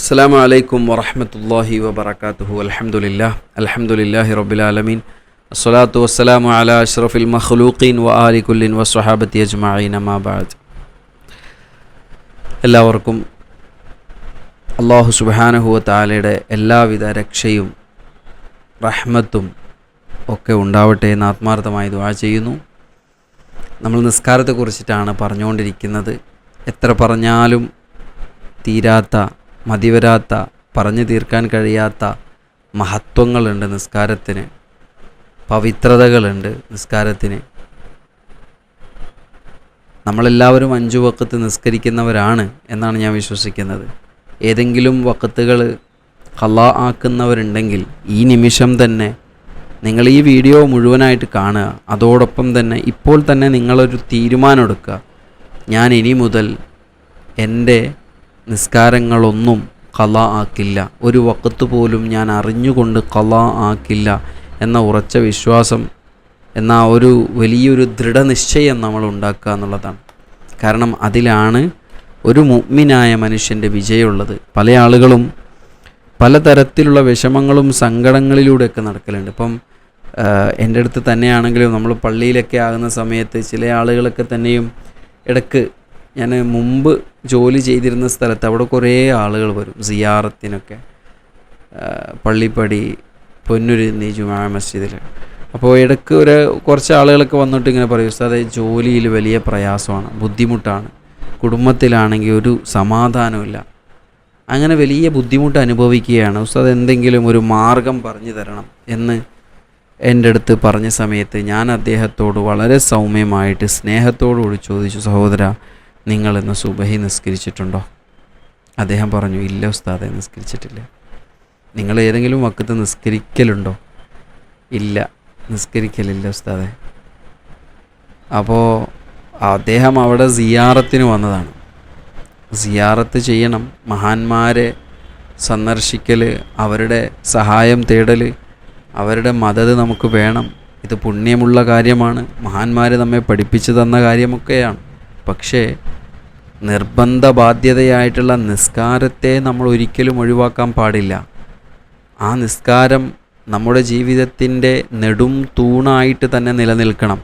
അസ്സാം വലൈക്കും വറഹമത്തല്ലാഹി വബർക്കാത്തുഹു അലഹമുല്ല അലഹമുല്ലാഹി റബുലാലമീൻ അസ്സലാത്തു വസ്സലാമു അല അഷ്റഫിൽ മഖ്ലൂഖീൻ വ ആലിക്കുല്ലിൻ വസ്വഹാബത്തി അജ്മഈൻ. അമാബാദ് എല്ലാവർക്കും അള്ളാഹു സുബാനഹുവ താലയുടെ എല്ലാവിധ രക്ഷയും റഹ്മത്തും ഒക്കെ ഉണ്ടാവട്ടെ എന്ന് ആത്മാർത്ഥമായി ദുആ ചെയ്യുന്നു. നമ്മൾ നിസ്കാരത്തെക്കുറിച്ചിട്ടാണ് പറഞ്ഞുകൊണ്ടിരിക്കുന്നത്. എത്ര പറഞ്ഞാലും തീരാത്ത മതിവരാത്ത പറഞ്ഞു തീർക്കാൻ കഴിയാത്ത മഹത്വങ്ങളുണ്ട് നിസ്കാരത്തിന്. പവിത്രതകളുണ്ട് നിസ്കാരത്തിന്. നമ്മളെല്ലാവരും അഞ്ചു വക്കത്ത് നിസ്കരിക്കുന്നവരാണ് എന്നാണ് ഞാൻ വിശ്വസിക്കുന്നത്. ഏതെങ്കിലും വക്കത്തുകൾ ഹലാ ആക്കുന്നവരുണ്ടെങ്കിൽ ഈ നിമിഷം തന്നെ നിങ്ങൾ ഈ വീഡിയോ മുഴുവനായിട്ട് കാണുക. അതോടൊപ്പം തന്നെ ഇപ്പോൾ തന്നെ നിങ്ങളൊരു തീരുമാനം എടുക്കുക ഞാൻ ഇനി മുതൽ എന്റെ നിസ്കാരങ്ങളൊന്നും കല ആക്കില്ല. ഒരു വക്കത്ത് പോലും ഞാൻ അറിഞ്ഞുകൊണ്ട് കല ആക്കില്ല എന്ന ഉറച്ച വിശ്വാസം എന്ന ഒരു വലിയൊരു ദൃഢനിശ്ചയം നമ്മൾ ഉണ്ടാക്കുക എന്നുള്ളതാണ്. കാരണം അതിലാണ് ഒരു മുഗ്മിനായ മനുഷ്യന്റെ വിജയമുള്ളത്. പല ആളുകളും പലതരത്തിലുള്ള വിഷമങ്ങളും സങ്കടങ്ങളിലൂടെയൊക്കെ നടക്കലുണ്ട്. ഇപ്പം എന്റെ അടുത്ത് തന്നെയാണെങ്കിലും നമ്മൾ പള്ളിയിലൊക്കെ ആകുന്ന സമയത്ത് ചില ആളുകളൊക്കെ തന്നെയും ഇടയ്ക്ക് ഞാൻ മുമ്പ് ജോലി ചെയ്തിരുന്ന സ്ഥലത്ത് അവിടെ കുറേ ആളുകൾ വരും. സിയാറത്തിനൊക്കെ. പള്ളിപ്പടി പൊന്നുരുന്നി ജുമാ മസ്ജിദിൽ അപ്പോൾ ഇടയ്ക്ക് ഒരു കുറച്ച് ആളുകളൊക്കെ വന്നിട്ട് ഇങ്ങനെ പറയും ഉസ്താദെ ജോലിയിൽ വലിയ പ്രയാസമാണ് ബുദ്ധിമുട്ടാണ്. കുടുംബത്തിലാണെങ്കിൽ ഒരു സമാധാനമില്ല അങ്ങനെ വലിയ ബുദ്ധിമുട്ട് അനുഭവിക്കുകയാണ്. ഉസ്താദ് എന്തെങ്കിലും ഒരു മാർഗം പറഞ്ഞു തരണം എന്ന് എന്റെ അടുത്ത് പറഞ്ഞ സമയത്ത് ഞാൻ അദ്ദേഹത്തോട് വളരെ സൗമ്യമായിട്ട് സ്നേഹത്തോടുകൂടി ചോദിച്ചു സഹോദര നിങ്ങൾ ഇന്ന് സുബഹി നിസ്കരിച്ചിട്ടുണ്ടോ? അദ്ദേഹം പറഞ്ഞു ഇല്ല ഉസ്താദെ നിസ്കരിച്ചിട്ടില്ല. നിങ്ങൾ ഏതെങ്കിലും വക്കത്ത് നിസ്കരിക്കലുണ്ടോ? ഇല്ല നിസ്കരിക്കലില്ല ഉസ്താദെ. അപ്പോൾ അദ്ദേഹം അവിടെ സിയാറത്തിന് വന്നതാണ്. സിയാറത്ത് ചെയ്യണം. മഹാന്മാരെ സന്ദർശിക്കൽ അവരുടെ സഹായം തേടൽ അവരുടെ മദത് നമുക്ക് വേണം. ഇത് പുണ്യമുള്ള കാര്യമാണ്. മഹാന്മാർ നമ്മെ പഠിപ്പിച്ചു തന്ന കാര്യമൊക്കെയാണ്. പക്ഷേ നിർബന്ധ ബാധ്യതയായിട്ടുള്ള നിസ്കാരത്തെ നമ്മൾ ഒരിക്കലും ഒഴിവാക്കാൻ പാടില്ല. ആ നിസ്കാരം നമ്മുടെ ജീവിതത്തിന്റെ നെടും തൂണായിട്ട് തന്നെ നിലനിൽക്കണം.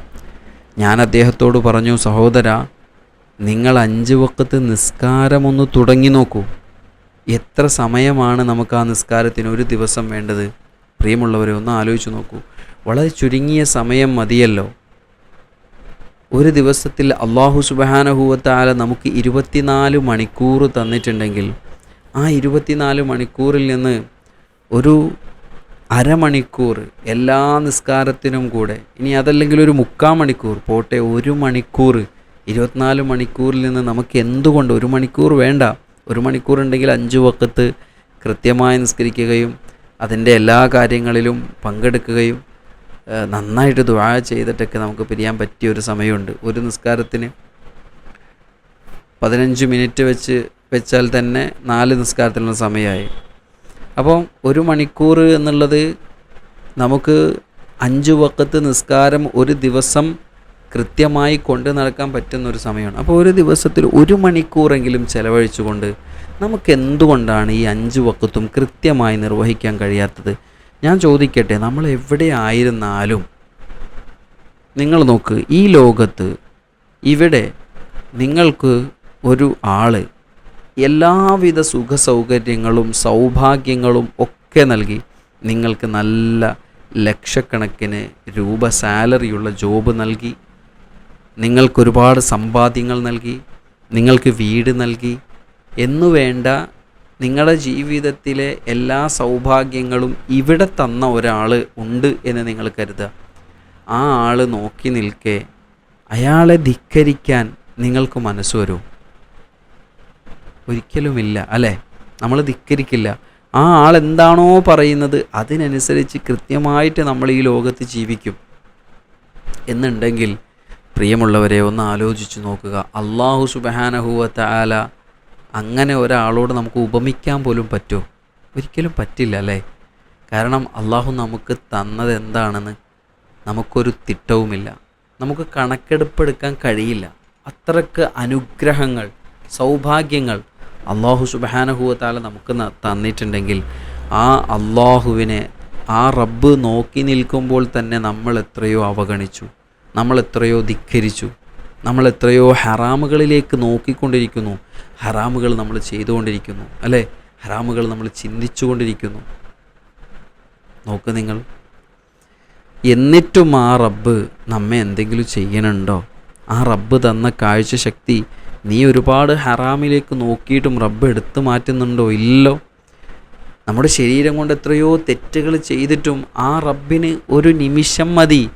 ഞാൻ അദ്ദേഹത്തോട് പറഞ്ഞു സഹോദര നിങ്ങൾ അഞ്ച് വക്കത്ത് നിസ്കാരമൊന്ന് തുടങ്ങി നോക്കൂ. എത്ര സമയമാണ് നമുക്ക് ആ നിസ്കാരത്തിന് ഒരു ദിവസം വേണ്ടത്? പ്രിയമുള്ളവരെ ഒന്ന് ആലോചിച്ച് നോക്കൂ. വളരെ ചുരുങ്ങിയ സമയം മതിയല്ലോ. ഒരു ദിവസത്തിൽ അള്ളാഹു സുബഹാനഹൂവത്താല നമുക്ക് ഇരുപത്തിനാല് മണിക്കൂർ തന്നിട്ടുണ്ടെങ്കിൽ ആ ഇരുപത്തിനാല് മണിക്കൂറിൽ നിന്ന് ഒരു അരമണിക്കൂർ എല്ലാ നിസ്കാരത്തിനും കൂടെ ഇനി അതല്ലെങ്കിൽ ഒരു മുക്കാൽ മണിക്കൂർ പോട്ടെ ഒരു മണിക്കൂർ ഇരുപത്തിനാല് മണിക്കൂറിൽ നിന്ന് നമുക്ക് എന്തുകൊണ്ട് ഒരു മണിക്കൂർ വേണ്ട? ഒരു മണിക്കൂർ ഉണ്ടെങ്കിൽ അഞ്ച് വക്കത്ത് കൃത്യമായി നിസ്കരിക്കുകയും അതിന്റെ എല്ലാ കാര്യങ്ങളിലും പങ്കെടുക്കുകയും നന്നായിട്ട് ദുആ ചെയ്തിട്ടൊക്കെ നമുക്ക് പിരിയാൻ പറ്റിയ ഒരു സമയമുണ്ട്. ഒരു നിസ്കാരത്തിന് പതിനഞ്ച് മിനിറ്റ് വെച്ച് വെച്ചാൽ തന്നെ നാല് നിസ്കാരത്തിനുള്ള സമയമായി. അപ്പം ഒരു മണിക്കൂർ എന്നുള്ളത് നമുക്ക് അഞ്ച് വക്കത്ത് നിസ്കാരം ഒരു ദിവസം കൃത്യമായി കൊണ്ട് നടക്കാൻ പറ്റുന്ന ഒരു സമയമാണ്. അപ്പോൾ ഒരു ദിവസത്തിൽ ഒരു മണിക്കൂറെങ്കിലും ചിലവഴിച്ചുകൊണ്ട് നമുക്ക് എന്തുകൊണ്ടാണ് ഈ അഞ്ച് വക്കത്തും കൃത്യമായി നിർവഹിക്കാൻ കഴിയാത്തത്? ഞാൻ ചോദിക്കട്ടെ നമ്മൾ എവിടെ ആയിരുന്നാലും നിങ്ങൾ നോക്ക് ഈ ലോകത്ത് ഇവിടെ നിങ്ങൾക്ക് ഒരു ആൾ എല്ലാവിധ സുഖ സൗകര്യങ്ങളും സൗഭാഗ്യങ്ങളും ഒക്കെ നൽകി. നിങ്ങൾക്ക് നല്ല ലക്ഷക്കണക്കിന് രൂപ സാലറിയുള്ള ജോബ് നൽകി. നിങ്ങൾക്കൊരുപാട് സമ്പാദ്യങ്ങൾ നൽകി. നിങ്ങൾക്ക് വീട് നൽകി. എന്നു വേണ്ട നിങ്ങളുടെ ജീവിതത്തിലെ എല്ലാ സൗഭാഗ്യങ്ങളും ഇവിടെ തന്ന ഒരാൾ ഉണ്ട് എന്ന് നിങ്ങൾ കരുതുക. ആ ആൾ നോക്കി നിൽക്കെ അയാളെ ധിക്കരിക്കാൻ നിങ്ങൾക്ക് മനസ്സ് വരും. ഒരിക്കലുമില്ല അല്ലേ? നമ്മൾ ധിക്കരിക്കില്ല. ആ ആൾ എന്താണോ പറയുന്നത് അതിനനുസരിച്ച് കൃത്യമായിട്ട് നമ്മൾ ഈ ലോകത്ത് ജീവിക്കും. എന്നുണ്ടെങ്കിൽ പ്രിയമുള്ളവരെ ഒന്ന് ആലോചിച്ച് നോക്കുക. അള്ളാഹു സുബഹാനഹുവത്ത ആല അങ്ങനെ ഒരാളോട് നമുക്ക് ഉപമിക്കാൻ പോലും പറ്റുമോ ഒരിക്കലും പറ്റില്ല അല്ലേ? കാരണം അള്ളാഹു നമുക്ക് തന്നത് എന്താണെന്ന് നമുക്കൊരു തിട്ടവുമില്ല. നമുക്ക് കണക്കെടുപ്പെടുക്കാൻ കഴിയില്ല. അത്രയ്ക്ക് അനുഗ്രഹങ്ങൾ സൗഭാഗ്യങ്ങൾ അള്ളാഹു സുബാനഹുവത്താല നമുക്ക് തന്നിട്ടുണ്ടെങ്കിൽ ആ അള്ളാഹുവിനെ ആ റബ്ബ് നോക്കി നിൽക്കുമ്പോൾ തന്നെ നമ്മൾ എത്രയോ അവഗണിച്ചു. നമ്മൾ എത്രയോ ധിക്കരിച്ചു നമ്മൾ എത്രയോ ഹറാമുകളിലേക്ക് നോക്കിക്കൊണ്ടിരിക്കുന്നു. ഹറാമുകൾ നമ്മൾ ചെയ്തുകൊണ്ടിരിക്കുന്നു അല്ലേ? ഹറാമുകൾ നമ്മൾ ചിന്തിച്ചുകൊണ്ടിരിക്കുന്നു. നോക്ക് നിങ്ങൾ. എന്നിട്ടും ആ റബ്ബ് നമ്മെ എന്തെങ്കിലും ചെയ്യണുണ്ടോ? ആ റബ്ബ് തന്ന കാഴ്ച ശക്തി നീ ഒരുപാട് ഹറാമിലേക്ക് നോക്കിയിട്ടും റബ്ബ് എടുത്തു മാറ്റുന്നുണ്ടോ? ഇല്ലോ. നമ്മുടെ ശരീരം കൊണ്ട് എത്രയോ തെറ്റുകൾ ചെയ്തിട്ടും ആ റബ്ബിന് ഒരു നിമിഷം മതി.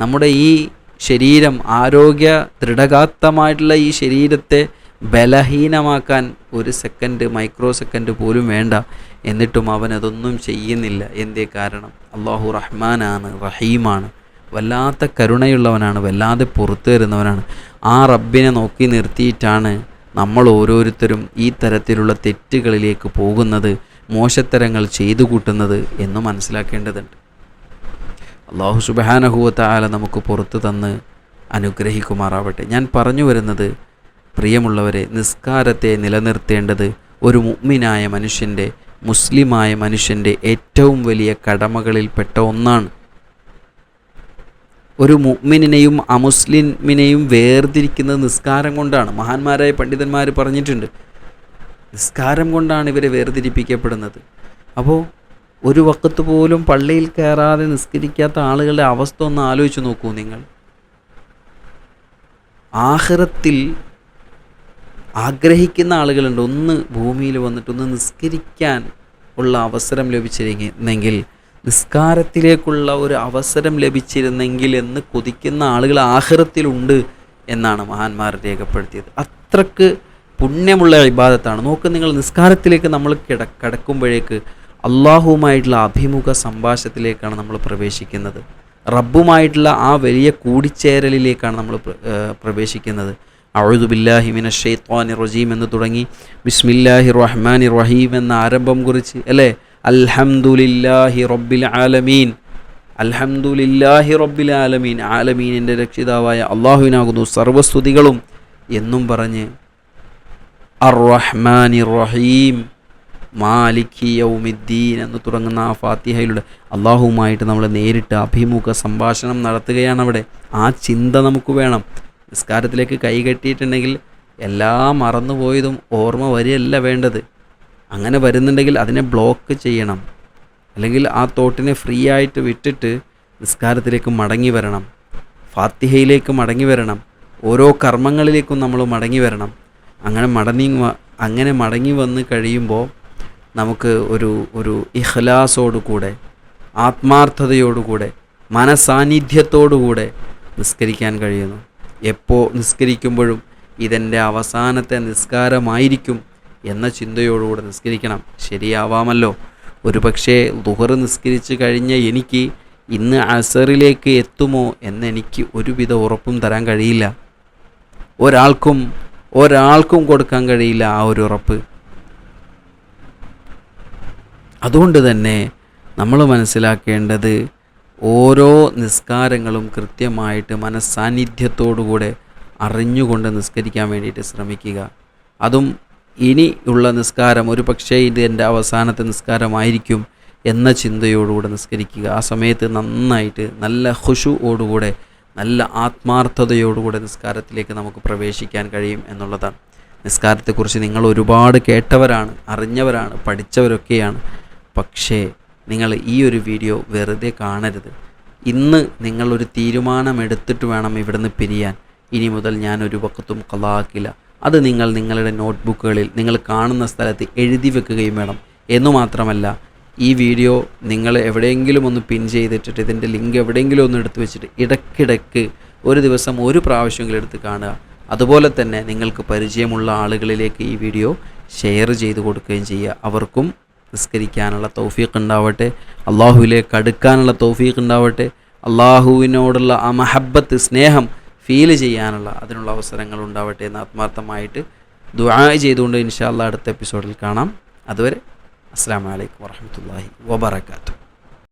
നമ്മുടെ ഈ ശരീരം ആരോഗ്യ ദൃഢഗാത്തമായിട്ടുള്ള ഈ ശരീരത്തെ ബലഹീനമാക്കാൻ ഒരു സെക്കൻഡ് മൈക്രോ സെക്കൻഡ് പോലും വേണ്ട. എന്നിട്ടും അവൻ അതൊന്നും ചെയ്യുന്നില്ല. എന്തേ കാരണം? അള്ളാഹു റഹ്മാനാണ് റഹീമാണ്. വല്ലാത്ത കരുണയുള്ളവനാണ് വല്ലാതെ പുറത്തു വരുന്നവനാണ്. ആ റബ്ബിനെ നോക്കി നിർത്തിയിട്ടാണ് നമ്മൾ ഓരോരുത്തരും ഈ തരത്തിലുള്ള തെറ്റുകളിലേക്ക് പോകുന്നത് മോശത്തരങ്ങൾ ചെയ്തു കൂട്ടുന്നത് എന്ന് മനസ്സിലാക്കേണ്ടതുണ്ട്. അള്ളാഹു സുബാനഹുവത്താല നമുക്ക് പുറത്തു തന്ന് അനുഗ്രഹിക്കുമാറാവട്ടെ. ഞാൻ പറഞ്ഞു വരുന്നത് പ്രിയമുള്ളവരെ നിസ്കാരത്തെ നിലനിർത്തേണ്ടത് ഒരു മുഗ്മിനായ മനുഷ്യന്റെ മുസ്ലിമായ മനുഷ്യന്റെ ഏറ്റവും വലിയ കടമകളിൽപ്പെട്ട ഒന്നാണ്. ഒരു മുഗ്മിനെയും അമുസ്ലിമിനെയും വേർതിരിക്കുന്നത് നിസ്കാരം കൊണ്ടാണ്. മഹാന്മാരായ പണ്ഡിതന്മാർ പറഞ്ഞിട്ടുണ്ട്. നിസ്കാരം കൊണ്ടാണ് ഇവരെ വേർതിരിപ്പിക്കപ്പെടുന്നത്. അപ്പോൾ ഒരു വക്കത്ത് പോലും പള്ളിയിൽ കയറാതെ നിസ്കരിക്കാത്ത ആളുകളുടെ അവസ്ഥ ഒന്ന് ആലോചിച്ച് നോക്കൂ നിങ്ങൾ. ആഹ്റത്തിൽ ആഗ്രഹിക്കുന്ന ആളുകളുണ്ട്. ഒന്ന് ഭൂമിയിൽ വന്നിട്ട് ഒന്ന് നിസ്കരിക്കാൻ ഉള്ള അവസരം ലഭിച്ചിരുന്നെങ്കിൽ നിസ്കാരത്തിലേക്കുള്ള ഒരു അവസരം ലഭിച്ചിരുന്നെങ്കിൽ എന്ന് കൊതിക്കുന്ന ആളുകൾ ആഹ്റത്തിലുണ്ട് എന്നാണ് മഹാന്മാർ രേഖപ്പെടുത്തിയത്. അത്രയ്ക്ക് പുണ്യമുള്ള ഇബാദത്താണ്. നോക്ക് നിങ്ങൾ നിസ്കാരത്തിലേക്ക് നമ്മൾ കിട കടക്കുമ്പോഴേക്ക് അള്ളാഹുവുമായിട്ടുള്ള അഭിമുഖ സംഭാഷണത്തിലേക്കാണ് നമ്മൾ പ്രവേശിക്കുന്നത്. റബ്ബുമായിട്ടുള്ള ആ വലിയ കൂടിച്ചേരലിലേക്കാണ് നമ്മൾ പ്രവേശിക്കുന്നത്. അഴുദുബില്ലാഹിമിന ബില്ലാഹി മിന ഷെയ്ത്വാനി റജീം എന്ന് തുടങ്ങി ബിസ്മില്ലാഹി റഹ്മാനി റഹീം എന്ന ആരംഭം കുറിച്ച് അല്ലേ? അൽഹംദുലില്ലാഹി റബ്ബിൽ ആലമീൻ. അൽഹംദുലില്ലാഹി റബ്ബിൽ ആലമീൻ. ആലമീനിന്റെ രക്ഷിതാവായ അള്ളാഹുവിനാകുന്നു സർവസ്തുതികളും എന്നും പറഞ്ഞ് അർ റഹ്മാനി റഹീം മാലിക്കി യൗമിദ്ദീൻ എന്ന് തുടങ്ങുന്ന ആ ഫാത്തിഹയിലൂടെ അള്ളാഹുവുമായിട്ട് നമ്മൾ നേരിട്ട് അഭിമുഖ സംഭാഷണം നടത്തുകയാണ് അവിടെ. ആ ചിന്ത നമുക്ക് വേണം. നിസ്കാരത്തിലേക്ക് കൈ കെട്ടിയിട്ടുണ്ടെങ്കിൽ എല്ലാം മറന്നുപോയതും ഓർമ്മ വരികയല്ല വേണ്ടത്. അങ്ങനെ വരുന്നുണ്ടെങ്കിൽ അതിനെ ബ്ലോക്ക് ചെയ്യണം. അല്ലെങ്കിൽ ആ തോട്ടിനെ ഫ്രീ ആയിട്ട് വിട്ടിട്ട് നിസ്കാരത്തിലേക്ക് മടങ്ങി വരണം. ഫാത്തിഹയിലേക്ക് മടങ്ങി വരണം. ഓരോ കർമ്മങ്ങളിലേക്കും നമ്മൾ മടങ്ങി വരണം. അങ്ങനെ മടങ്ങി അങ്ങനെ മടങ്ങി വന്ന് കഴിയുമ്പോൾ നമുക്ക് ഒരു ഒരു ഇഖ്ലാസോടുകൂടെ ആത്മാർത്ഥതയോടുകൂടെ മനസാന്നിധ്യത്തോടുകൂടെ നിസ്കരിക്കാൻ കഴിയുന്നു. എപ്പോൾ നിസ്കരിക്കുമ്പോഴും ഇതെന്റെ അവസാനത്തെ നിസ്കാരമായിരിക്കും എന്ന ചിന്തയോടുകൂടെ നിസ്കരിക്കണം. ശരിയാവാമല്ലോ. ഒരു പക്ഷേ ദുഹർ നിസ്കരിച്ച് കഴിഞ്ഞ എനിക്ക് ഇന്ന് അസറിലേക്ക് എത്തുമോ എന്നെനിക്ക് ഒരുവിധ ഉറപ്പും തരാൻ കഴിയില്ല. ഒരാൾക്കും ഒരാൾക്കും കൊടുക്കാൻ കഴിയില്ല ആ ഒരു ഉറപ്പ്. അതുകൊണ്ട് തന്നെ നമ്മൾ മനസ്സിലാക്കേണ്ടത് ഓരോ നിസ്കാരങ്ങളും കൃത്യമായിട്ട് മനസ്സാന്നിധ്യത്തോടുകൂടെ അറിഞ്ഞുകൊണ്ട് നിസ്കരിക്കാൻ വേണ്ടിയിട്ട് ശ്രമിക്കുക. അതും ഇനി ഉള്ള നിസ്കാരം ഒരു പക്ഷേ ഇത് എന്റെ അവസാനത്തെ നിസ്കാരമായിരിക്കും എന്ന ചിന്തയോടുകൂടെ നിസ്കരിക്കുക. ആ സമയത്ത് നന്നായിട്ട് നല്ല ഖുഷുവോടുകൂടെ നല്ല ആത്മാർത്ഥതയോടുകൂടെ നിസ്കാരത്തിലേക്ക് നമുക്ക് പ്രവേശിക്കാൻ കഴിയും എന്നുള്ളതാണ്. നിസ്കാരത്തെക്കുറിച്ച് നിങ്ങൾ ഒരുപാട് കേട്ടവരാണ് അറിഞ്ഞവരാണ് പഠിച്ചവരൊക്കെയാണ്. പക്ഷേ നിങ്ങൾ ഈ ഒരു വീഡിയോ വെറുതെ കാണരുത്. ഇന്ന് നിങ്ങളൊരു തീരുമാനമെടുത്തിട്ട് വേണം ഇവിടുന്ന് പിരിയാൻ. ഇനി മുതൽ ഞാൻ ഒരു വക്കത്തും കലാക്കില്ല അത് നിങ്ങൾ നിങ്ങളുടെ നോട്ട്ബുക്കുകളിൽ നിങ്ങൾ കാണുന്ന സ്ഥലത്ത് എഴുതി വെക്കുകയും വേണം. എന്നു മാത്രമല്ല ഈ വീഡിയോ നിങ്ങൾ എവിടെയെങ്കിലും ഒന്ന് പിൻ ചെയ്തിട്ടിട്ട് ഇതിന്റെ ലിങ്ക് എവിടെയെങ്കിലും ഒന്ന് എടുത്തു വെച്ചിട്ട് ഇടയ്ക്കിടയ്ക്ക് ഒരു ദിവസം ഒരു പ്രാവശ്യമെങ്കിലും എടുത്ത് കാണുക. അതുപോലെ തന്നെ നിങ്ങൾക്ക് പരിചയമുള്ള ആളുകളിലേക്ക് ഈ വീഡിയോ ഷെയർ ചെയ്ത് കൊടുക്കുകയും ചെയ്യുക. അവർക്കും നിസ്കരിക്കാനുള്ള തൗഫീഖ് ഉണ്ടാവട്ടെ അള്ളാഹുവിലേക്ക് അടുക്കാനുള്ള തൗഫീഖ് ഉണ്ടാവട്ടെ അള്ളാഹുവിനോടുള്ള ആ മഹബത്ത് സ്നേഹം ഫീൽ ചെയ്യാനുള്ള അതിനുള്ള അവസരങ്ങൾ ഉണ്ടാവട്ടെ എന്ന് ആത്മാർത്ഥമായിട്ട് ദുആ ചെയ്തുകൊണ്ട് ഇൻഷാല്ല അടുത്ത എപ്പിസോഡിൽ കാണാം. അതുവരെ അസ്സാം വലൈക്കും വാഹമത്തല്ലാഹി വബർക്കാത്തു